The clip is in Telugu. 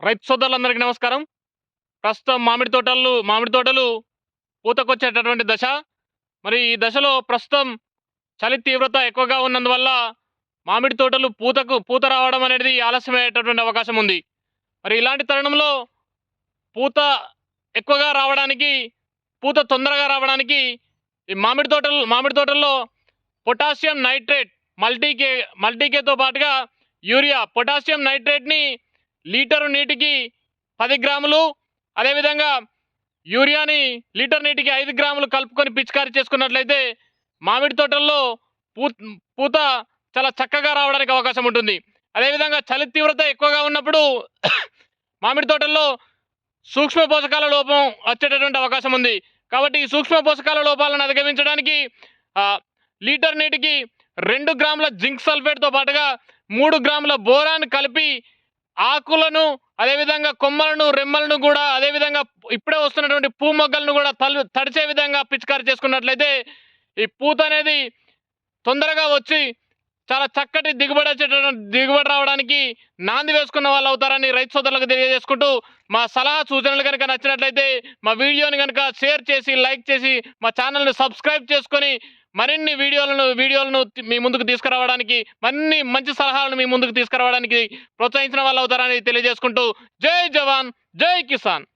రైతు సోదరులందరికీ నమస్కారం. ప్రస్తుతం మామిడి తోటలు మామిడి తోటలు పూతకొచ్చేటటువంటి దశ. మరి ఈ దశలో ప్రస్తుతం చలి తీవ్రత ఎక్కువగా ఉన్నందువల్ల మామిడి తోటలు పూతకు పూత రావడం అనేది ఆలస్యమయ్యేటటువంటి అవకాశం ఉంది. మరి ఇలాంటి తరుణంలో పూత ఎక్కువగా రావడానికి పూత తొందరగా రావడానికి ఈ మామిడి తోటలు మామిడి తోటల్లో పొటాషియం నైట్రేట్ మల్టీకే మల్టీకేతో పాటుగా యూరియా పొటాషియం నైట్రేట్ని లీటరు నీటికి పది గ్రాములు అదేవిధంగా యూరియాని లీటర్ నీటికి ఐదు గ్రాములు కలుపుకొని పిచికారీ చేసుకున్నట్లయితే మామిడి తోటల్లో పూ పూత చాలా చక్కగా రావడానికి అవకాశం ఉంటుంది. అదేవిధంగా చలి తీవ్రత ఎక్కువగా ఉన్నప్పుడు మామిడి తోటల్లో సూక్ష్మ పోషకాల లోపం వచ్చేటటువంటి అవకాశం ఉంది. కాబట్టి ఈ సూక్ష్మ పోషకాల లోపాలను అధిగమించడానికి లీటర్ నీటికి రెండు గ్రాముల జింక్ సల్ఫేట్తో పాటుగా మూడు గ్రాముల బోరాన్ కలిపి ఆకులను అదేవిధంగా కొమ్మలను రెమ్మలను కూడా అదేవిధంగా ఇప్పుడే వస్తున్నటువంటి పూ మొగ్గలను కూడా తలు తడిచే విధంగా పిచికారి చేసుకున్నట్లయితే ఈ పూత అనేది తొందరగా వచ్చి చాలా చక్కటి దిగుబడి వచ్చేటటువంటి దిగుబడి రావడానికి నాంది వేసుకున్న వాళ్ళు అవుతారని రైతు సోదరులకు తెలియజేసుకుంటూ మా సలహా సూచనలు కనుక నచ్చినట్లయితే మా వీడియోని కనుక షేర్ చేసి లైక్ చేసి మా ఛానల్ని సబ్స్క్రైబ్ చేసుకొని మరిన్ని వీడియోలను వీడియోలను మీ ముందుకు తీసుకురావడానికి మరిన్ని మంచి సలహాలను మీ ముందుకు తీసుకురావడానికి ప్రోత్సహించిన వాళ్ళు అవుతారని తెలియజేసుకుంటూ జై జవాన్ జై కిసాన్.